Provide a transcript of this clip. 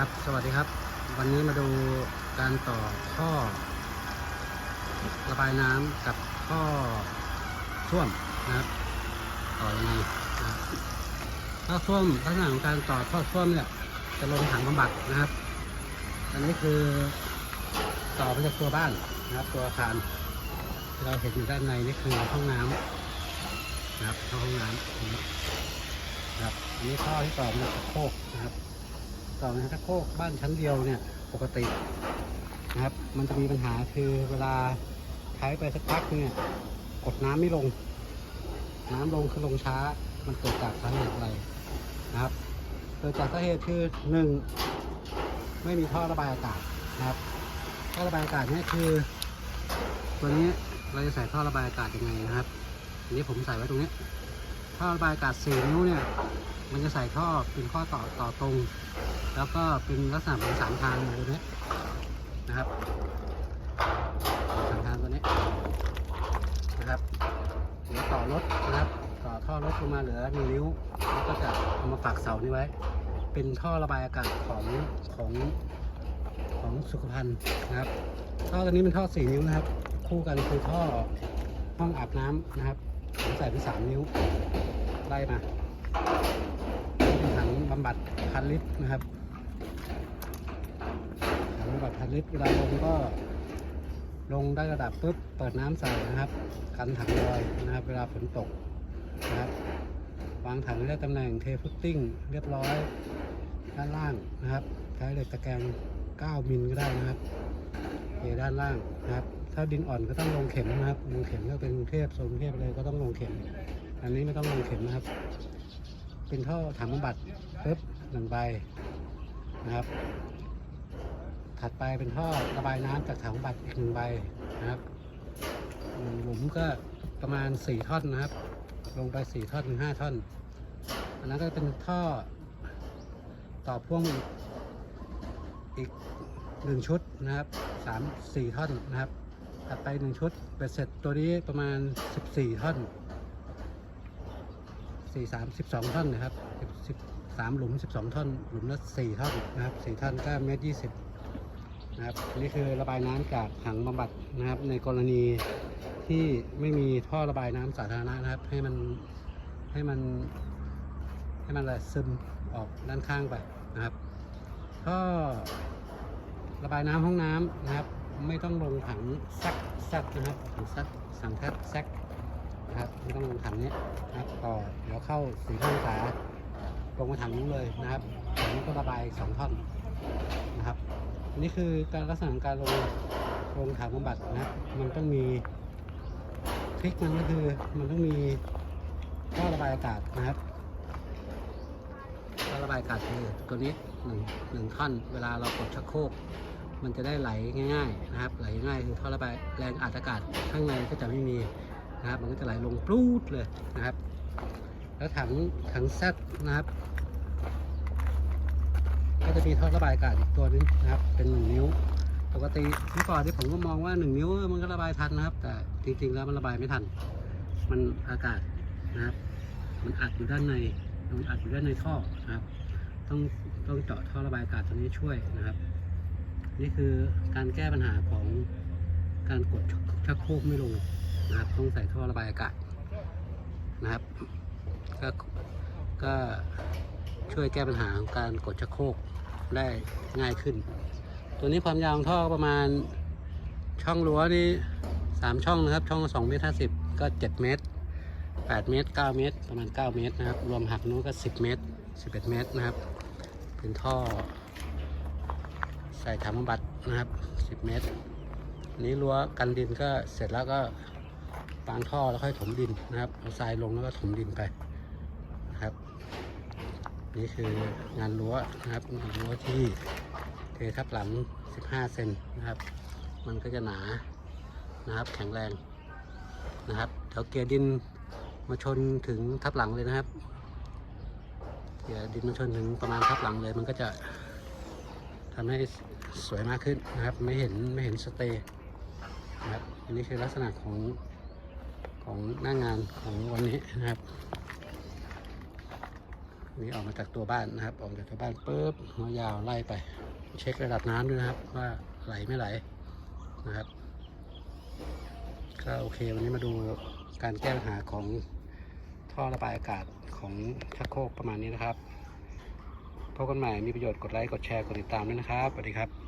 ครับ สวัสดีครับ วันนี้มาดูการต่อท่อ ระบายน้ำกับท่อส้วมนะครับ ต่อยังไงนะท่อส้วมลักษณะของการต่อท่อส้วมเนี่ย จะลงถังบำบัดนะครับ อันนี้คือต่อมาจากตัวบ้านนะครับ ตัวอาคารเราเห็นอยู่ด้านในนี่คือห้องน้ำนะครับห้องน้ำนะครับอันนี้ท่อที่ต่อมาจากโคกนะครับ ต่อมาจากชักโคกบ้านชั้นเดียวเนี่ยปกตินะครับ มันจะมีปัญหาคือเวลาใช้ไปสักพักเนี่ยกดน้ำไม่ลง น้ำลงคือลงช้า มันเกิดจากสาเหตุอะไรนะครับเกิดจากสาเหตุคือหนึ่งไม่มีท่อระบายอากาศนะครับท่อระบายอากาศเนี่ยคือ ตัวนี้เราจะใส่ท่อระบายอากาศยังไงนะครับอันนี้ผมใส่ไว้ตรงนี้ท่อระบายอากาศ4นิ้วเนี่ย มันจะใส่ท่อเป็นข้อต่อต่อตรง แล้วก็เป็นลักษณะเป็นสามทางตัวนี้นะครับสามทางตัวนี้นะครับเดี๋ยวต่อรถนะครับ ต่อท่อรถลงมาเหลือหนึ่งนิ้ว แล้วก็จะเอามาปักเสานี้ไว้ เป็นท่อระบายอากาศของของของสุขภัณฑ์นะครับ ท่อตัวนี้เป็นท่อสี่นิ้วนะครับ คู่กันคือท่อห้องอาบน้ำนะครับผมใส่เป็นสามนิ้วไล่มา บำบัดพันลิตรนะครับถังบำบัดพันลิตรเวลาลงก็ลงได้ระดับปุ๊บเปิดน้ำใส่นะครับกันถังลอยนะครับ เวลาฝนตกนะครับวางถังได้ตำแหน่งเทฟุตติ้งเรียบร้อยด้านล่างนะครับใช้เหล็กตะแกรง9มิลก็ได้นะครับเทด้านล่างนะครับ ถ้าดินอ่อนก็ต้องลงเข็มนะครับลงเข็มก็เป็นกรุงเทพโซนกรุงเทพเลยก็ต้องลงเข็ม อันนี้ไม่ต้องลงเข็มนะครับ เป็นท่อถังบำบัดปึ๊บหนึ่งใบนะครับ ถัดไปเป็นท่อระบายน้ำจากถังบำบัดอีกหนึ่งใบนะครับหลุมก็ประมาณ4ท่อนนะครับ ลงไป4ท่อนถึง5ท่อน อันนั้นก็เป็นท่อต่อพ่วงอีกอีกหนึ่งชุดนะครับสามสี่ท่อนนะครับ ถัดไปหนึ่งชุดเป็นเสร็จตัวนี้ประมาณ14ท่อน สี่สามสิบสองท่อนนะครับสิบสามหลุมสิบสองท่อน หลุมละสี่ท่อนนะครับสี่ท่อนก็เมตรยี่สิบนะครับนี่คือระบายน้ำจากถังบำบัดนะครับ ในกรณีที่ไม่มีท่อระบายน้ำสาธารณะนะครับ ให้มันให้มันให้มันอะไรซึมออกด้านข้างไปนะครับท่อระบายน้ำห้องน้ำนะครับ ไม่ต้องลงถังซักซักนะครับถังซักสังแทบแซก นะครับไม่ต้องลงถังนี้นะครับต่อเดี๋ยวเข้าสี่ท่อนขาลงมาถังนู้นเลยนะครับถังนี้ก็ระบายสองท่อนนะครับนี่คือการลักษณะการลงลงถังบำบัดนะมันต้องมีทริคมันก็คือมันต้องมีท่อระบายอากาศนะครับท่อระบายอากาศคือตัวนี้หนึ่งหนึ่งท่อนเวลาเรากดชักโครกมันจะได้ไหลง่าย ๆ นะครับ ไหลง่ายคือท่อระบายแรงอัดอากาศข้างในก็จะไม่มี นะครับ มันก็จะไหลลงปลูดเลยนะครับ แล้วถังถังแซดนะครับ ก็จะมีท่อระบายอากาศอีกตัวนึงนะครับ เป็นหนึ่งนิ้ว ปกติเมื่อก่อนที่ผมก็มองว่าหนึ่งนิ้วมันก็ระบายทันนะครับ แต่จริงๆแล้วมันระบายไม่ทัน มันอากาศนะครับ มันอัดอยู่ด้านใน มันอัดอยู่ด้านในท่อนะครับ ต้องต้องเจาะท่อระบายอากาศตัวนี้ช่วยนะครับ นี่คือการแก้ปัญหาของการกดชักโครกไม่ลง นะครับต้องใส่ท่อระบายอากาศนะครับ ก็ก็ช่วยแก้ปัญหาของการกดชักโครกได้ง่ายขึ้น ตัวนี้ความยาวของท่อประมาณช่องรั้วนี่สามช่องนะครับ ช่องสองเมตรห้าสิบก็เจ็ดเมตรแปดเมตรเก้าเมตร ประมาณเก้าเมตรนะครับ รวมหักนู้นก็สิบเมตรสิบเอ็ดเมตรนะครับ เป็นท่อ ใส่ถังบำบัดนะครับสิบเมตรนนี้รั้วกันดินก็เสร็จแล้วก็ วางท่อแล้วค่อยถมดินนะครับเอาทรายลงแล้วก็ถมดินไปนะครับ นี่คืองานรั้วนะครับงานรั้วที่เททับหลัง 15 เซนนะครับ มันก็จะหนานะครับ แข็งแรงนะครับเดี๋ยวเกียร์ดินมาชนถึงทับหลังเลยนะครับเกียร์ดินมาชนถึงประมาณทับหลังเลยมันก็จะทำให้สวยมากขึ้นนะครับ ไม่เห็นไม่เห็นสเตย์นะครับอันนี้คือลักษณะของ ของหน้างานของวันนี้นะครับ นี่ออกมาจากตัวบ้านนะครับ ออกมาจากตัวบ้านปุ๊บหัวยาวไล่ไป เช็คระดับน้ำด้วยนะครับ ว่าไหลไม่ไหลนะครับก็โอเควันนี้มาดูการแก้ปัญหาของท่อระบายอากาศของชักโครกประมาณนี้นะครับพบกันใหม่มีประโยชน์กดไลค์กดแชร์กดติดตามด้วยนะครับสวัสดีครับ